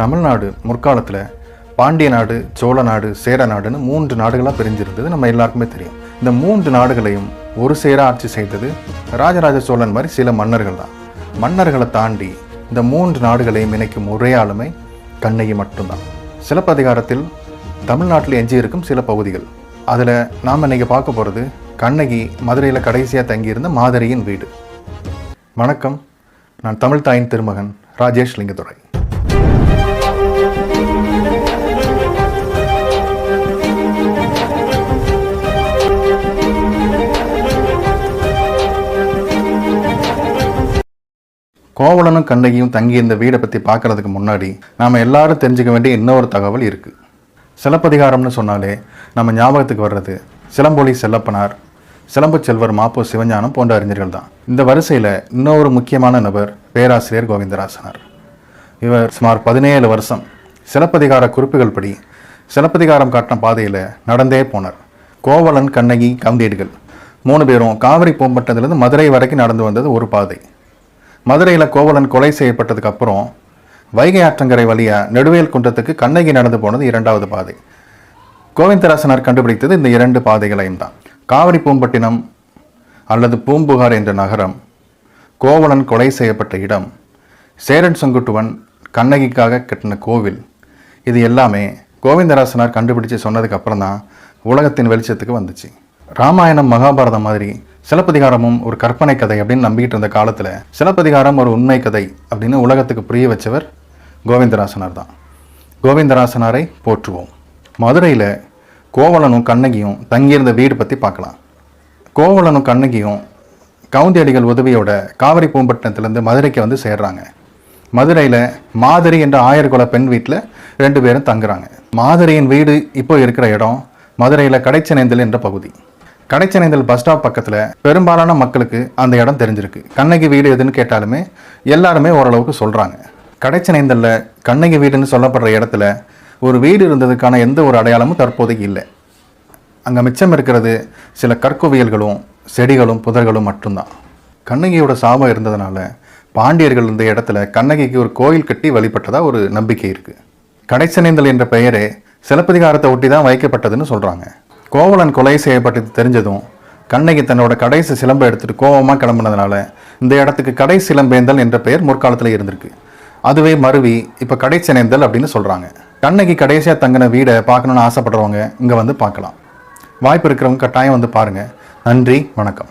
தமிழ்நாடு முற்காலத்தில் பாண்டிய நாடு சோழ நாடு சேர நாடுன்னு மூன்று நாடுகளாக பிரிஞ்சிருந்தது. நம்ம எல்லாருக்குமே தெரியும். இந்த மூன்று நாடுகளையும் ஒரு சேர ஆட்சி செய்தது ராஜராஜ சோழன் மாதிரி சில மன்னர்கள் தான். மன்னர்களை தாண்டி இந்த மூன்று நாடுகளையும் இணைக்கும் ஒரே ஆளுமை கண்ணகி மட்டும்தான். சிலப்பதிகாரத்தில் தமிழ்நாட்டில் எஞ்சி இருக்கும் சில பகுதிகள். அதில் நாம் இன்னைக்கு பார்க்க போகிறது கண்ணகி மதுரையில் கடைசியாக தங்கியிருந்த மாதரியின் வீடு. வணக்கம். நான் தமிழ் தாயின் திருமகன் ராஜேஷ் லிங்கதுரை கோவலனும் கண்ணகியும் தங்கியிருந்த வீடை பற்றி பார்க்கறதுக்கு முன்னாடி நாம் எல்லாரும் தெரிஞ்சுக்க வேண்டிய இன்னொரு தகவல் இருக்குது சிலப்பதிகாரம்னு சொன்னாலே நம்ம ஞாபகத்துக்கு வர்றது சிலம்பொலி செல்லப்பனார் சிலம்பு செல்வர் மாப்போ சிவஞானம் போன்ற அறிஞர்கள் தான். இந்த வரிசையில் இன்னொரு முக்கியமான நபர் பேராசிரியர் கோவிந்தராசனார். இவர் சுமார் பதினேழு வருஷம் சிலப்பதிகார குறிப்புகள் படி சிலப்பதிகாரம் காட்டின பாதையில் நடந்தே போனார். கோவலன் கண்ணகி கவுந்தேடுகள் மூணு பேரும் காவிரி பூம்பட்டத்திலிருந்து மதுரை வரைக்கும் நடந்து வந்தது ஒரு பாதை. மதுரையில் கோவலன் கொலை செய்யப்பட்டதுக்கு அப்புறம் வைகை ஆற்றங்கரை வழியாக நெடுவேல் குன்றத்துக்கு கண்ணகி நடந்து போனது இரண்டாவது பாதை. கோவிந்தராசனார் கண்டுபிடித்தது இந்த இரண்டு பாதைகளையும் தான். காவிரி பூம்பட்டினம் அல்லது பூம்புகார் என்ற நகரம் கோவலன் கொலை செய்யப்பட்ட இடம் சேரன் செங்குட்டுவன் கண்ணகிக்காக கட்டின கோவில் இது எல்லாமே கோவிந்தராசனார் கண்டுபிடிச்சு சொன்னதுக்கு அப்புறம் தான் உலகத்தின் வெளிச்சத்துக்கு வந்துச்சு. ராமாயணம் மகாபாரதம் மாதிரி சிலப்பதிகாரமும் ஒரு கற்பனை கதை அப்படின்னு நம்பிக்கிட்டு இருந்த காலத்தில் சிலப்பதிகாரம் ஒரு உண்மை கதை அப்படின்னு உலகத்துக்கு புரிய வச்சவர் கோவிந்தராசனார் தான். கோவிந்தராசனாரை போற்றுவோம். மதுரையில் கோவலனும் கண்ணகியும் தங்கியிருந்த வீடு பற்றி பார்க்கலாம். கோவலனும் கண்ணகியும் கவுந்தியடிகள் உதவியோட காவிரி பூம்பட்டினத்திலேருந்து மதுரைக்கு வந்து சேர்றாங்க. மதுரையில் மாதிரி என்ற ஆயர்குல பெண் வீட்டில் ரெண்டு பேரும் தங்குறாங்க. மாதிரியின் வீடு இப்போ இருக்கிற இடம் மதுரையில் கடைச்சனேந்தல் என்ற பகுதி. கடைச்சனைந்தல் பஸ் ஸ்டாப் பக்கத்தில் பெரும்பாலான மக்களுக்கு அந்த இடம் தெரிஞ்சிருக்கு. கண்ணகி வீடு எதுன்னு கேட்டாலுமே எல்லாருமே ஓரளவுக்கு சொல்கிறாங்க கடைச்சனைந்தலில் கண்ணகி வீடுன்னு சொல்லப்படுற இடத்துல ஒரு வீடு இருந்ததுக்கான எந்த ஒரு அடையாளமும் தற்போதைக்கு இல்லை. அங்கே மிச்சம் இருக்கிறது சில கற்குவியல்களும் செடிகளும் புதர்களும் மட்டும்தான். கண்ணகியோட சாபம் இருந்ததுனால பாண்டியர்கள் இந்த இடத்துல கண்ணகிக்கு ஒரு கோயில் கட்டி வழிபட்டதாக ஒரு நம்பிக்கை இருக்குது கடைச்சனைந்தல் என்ற பெயரே சிலப்பதிகாரத்தை ஒட்டி தான் வைக்கப்பட்டதுன்னு சொல்கிறாங்க கோவலன் கொலை செய்யப்பட்டது தெரிஞ்சதும் கண்ணகி தன்னோட கடைசி சிலம்பை எடுத்துட்டு கோவமாக கிளம்புனதுனால இந்த இடத்துக்கு கடை சிலம்பேந்தல் என்ற பெயர் முற்காலத்தில் இருந்திருக்கு. அதுவே மருவி இப்போ கடைச்சனேந்தல் அப்படின்னு சொல்கிறாங்க கண்ணகி கடைசியாக தங்கின வீடை பார்க்கணுன்னு ஆசைப்படுறவங்க இங்கே வந்து பார்க்கலாம். வாய்ப்பு இருக்கிறவங்க கட்டாயம் வந்து பாருங்கள் நன்றி வணக்கம்.